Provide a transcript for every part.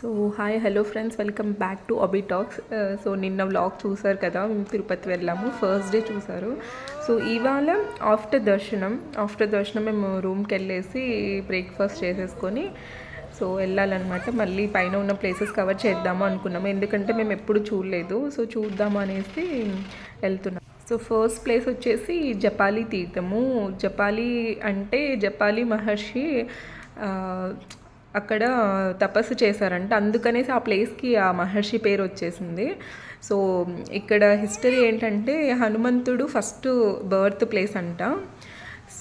So hi hello friends welcome back to Abhi talks so నిన్న vlog చూసారు కదా మేము తిరుపతి వెళ్ళాము ఫస్ట్ డే చూసారు. సో ఇవాళ ఆఫ్టర్ దర్శనం ఆఫ్టర్ దర్శనం మేము రూమ్కి వెళ్ళేసి బ్రేక్ఫాస్ట్ చేసేసుకొని సో వెళ్ళాలన్నమాట. మళ్ళీ పైన ఉన్న ప్లేసెస్ కవర్ చేద్దాము అనుకున్నాము. ఎందుకంటే మేము ఎప్పుడు చూడలేదు. సో చూద్దాము అనేసి వెళ్తున్నాం. సో ఫస్ట్ ప్లేస్ వచ్చేసి జపాలి తీర్థము. జపాలి అంటే జపాలి మహర్షి అక్కడ తపస్సు చేశారంట. అందుకనేసి ఆ ప్లేస్కి ఆ మహర్షి పేరు వచ్చేసింది. సో ఇక్కడ హిస్టరీ ఏంటంటే హనుమంతుడు ఫస్ట్ బర్త్ ప్లేస్ అంట.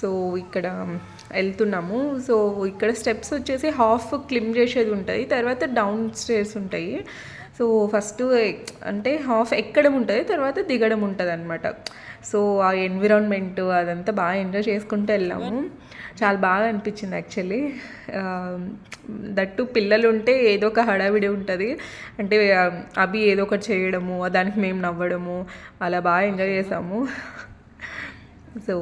సో ఇక్కడ వెళ్తున్నాము. సో ఇక్కడ స్టెప్స్ వచ్చేసి హాఫ్ క్లిమ్ చేసేది ఉంటుంది తర్వాత డౌన్ స్టేర్స్ ఉంటాయి. సో ఫస్ట్ అంటే హాఫ్ ఎక్కడం ఉంటుంది తర్వాత దిగడం ఉంటుంది అనమాట సో ఆ ఎన్విరాన్మెంట్ అదంతా బాగా ఎంజాయ్ చేసుకుంటూ వెళ్ళాము. చాలా బాగా అనిపించింది యాక్చువల్లీ um, దట్టు పిల్లలు ఉంటే ఏదో ఒక హడావిడి ఉంటుంది. అంటే um, అవి ఏదో ఒకటి చేయడము దానికి మేము నవ్వడము అలా బాగా ఎంజాయ్ చేసాము. సో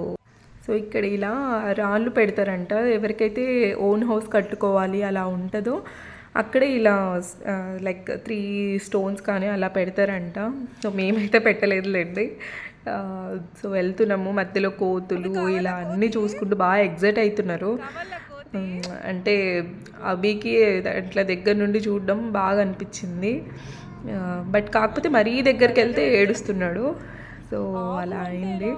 సో ఇక్కడ ఇలా రాళ్ళు పెడతారంట. ఎవరికైతే ఓన్ హౌస్ కట్టుకోవాలి అలా ఉంటుందో అక్కడే ఇలా లైక్ త్రీ స్టోన్స్ కానీ అలా పెడతారంట. సో మేమైతే పెట్టలేదులేండి. సో వెళ్తున్నాము. మధ్యలో కోతులు ఇలా అన్నీ చూసుకుంటూ బాగా ఎగ్జైట్ అవుతున్నారు. అంటే అభికి అట్లా దగ్గర నుండి చూడడం బాగా అనిపించింది. బట్ కాకపోతే మరీ దగ్గరికి వెళ్తే ఏడుస్తున్నాడు. సో అలా అయింది.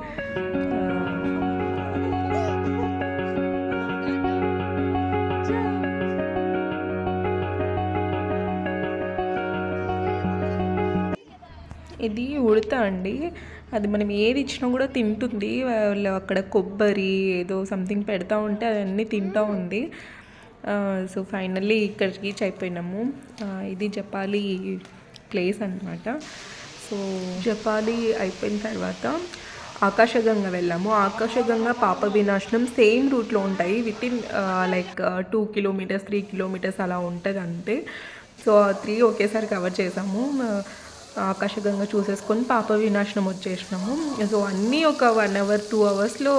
ఇది ఉడత అండి. అది మనం ఏది ఇచ్చినా కూడా తింటుంది. వాళ్ళు అక్కడ కొబ్బరి ఏదో సంథింగ్ పెడతా ఉంటే అవన్నీ తింటూ ఉంది. సో ఫైనల్లీ ఇక్కడికి రీచ్ అయిపోయినాము. ఇది జపాలి ప్లేస్ అన్నమాట. సో జపాలి అయిపోయిన తర్వాత ఆకాశగంగ వెళ్ళాము. ఆకాశగంగ పాప వినాశనం సేమ్ రూట్లో ఉంటాయి. With in like two kilometres three kilometres అలా ఉంటుంది అంతే సో ఆ త్రీ ఒకేసారి కవర్ చేసాము. ఆకాశగంగ చూసేసుకొని పాప వినాశనం వచ్చేసినాము. సో అన్నీ ఒక వన్ అవర్ టూ అవర్స్లో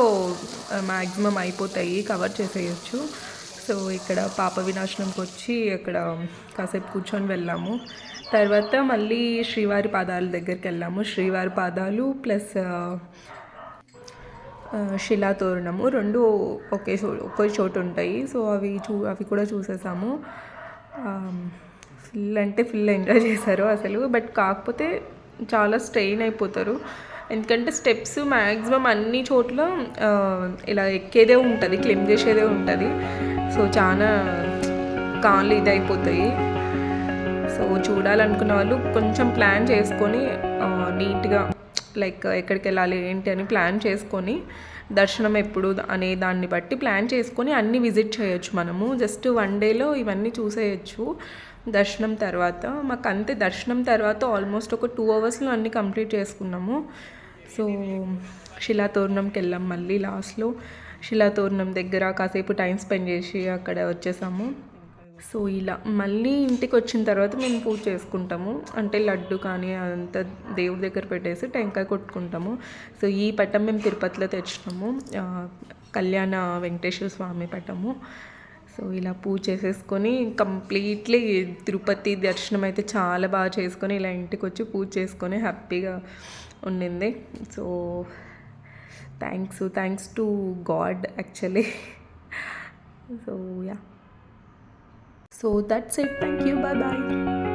మ్యాక్సిమం అయిపోతాయి. కవర్ చేసేయచ్చు. సో ఇక్కడ పాప వినాశనంకి వచ్చి అక్కడ కాసేపు కూర్చొని వెళ్ళాము. తర్వాత మళ్ళీ శ్రీవారి పాదాల దగ్గరికి వెళ్ళాము. శ్రీవారి పాదాలు ప్లస్ శిలాతోరణము రెండు ఒకే చో ఒకే చోటు ఉంటాయి. సో అవి చూ అవి కూడా చూసేసాము. ఫుల్ అంటే ఫుల్ ఎంజాయ్ చేశారు అసలు. బట్ కాకపోతే చాలా స్ట్రెయిన్ అయిపోతారు. ఎందుకంటే స్టెప్స్ మ్యాక్సిమం అన్ని చోట్ల ఇలా ఎక్కేదే ఉంటుంది క్లెమ్ చేసేదే ఉంటుంది. సో చాలా కాళ్ళు ఇదైపోతాయి. సో చూడాలనుకున్న వాళ్ళు కొంచెం ప్లాన్ చేసుకొని నీట్గా లైక్ ఎక్కడికి వెళ్ళాలి ఏంటి అని ప్లాన్ చేసుకొని దర్శనం ఎప్పుడు అనే దాన్ని బట్టి ప్లాన్ చేసుకొని అన్ని విజిట్ చేయొచ్చు మనము. జస్ట్ వన్ డేలో ఇవన్నీ చూసేయచ్చు. దర్శనం తర్వాత మాకు అంతే దర్శనం తర్వాత ఆల్మోస్ట్ ఒక టూ అవర్స్లో అన్నీ కంప్లీట్ చేసుకున్నాము. సో శిలాతోరణంకి వెళ్ళాం మళ్ళీ లాస్ట్లో. శిలాతోరణం దగ్గర కాసేపు టైం స్పెండ్ చేసి అక్కడ వచ్చేసాము. సో ఇలా. మళ్ళీ ఇంటికి వచ్చిన తర్వాత మేము పూజ చేసుకుంటాము. అంటే లడ్డు కానీ అంతా దేవుడి దగ్గర పెట్టేసి టెంకాయ కొట్టుకుంటాము. సో ఈ పట్టం మేము తిరుపతిలో తెచ్చినాము. కళ్యాణ వెంకటేశ్వర స్వామి పట్టము సో ఇలా పూజ చేసేసుకొని కంప్లీట్లీ తిరుపతి దర్శనం అయితే చాలా బాగా చేసుకొని ఇలా ఇంటికి వచ్చి పూజ చేసుకొని హ్యాపీగా ఉండింది. So thanks thanks to God actually. So yeah. So that's it thank you bye bye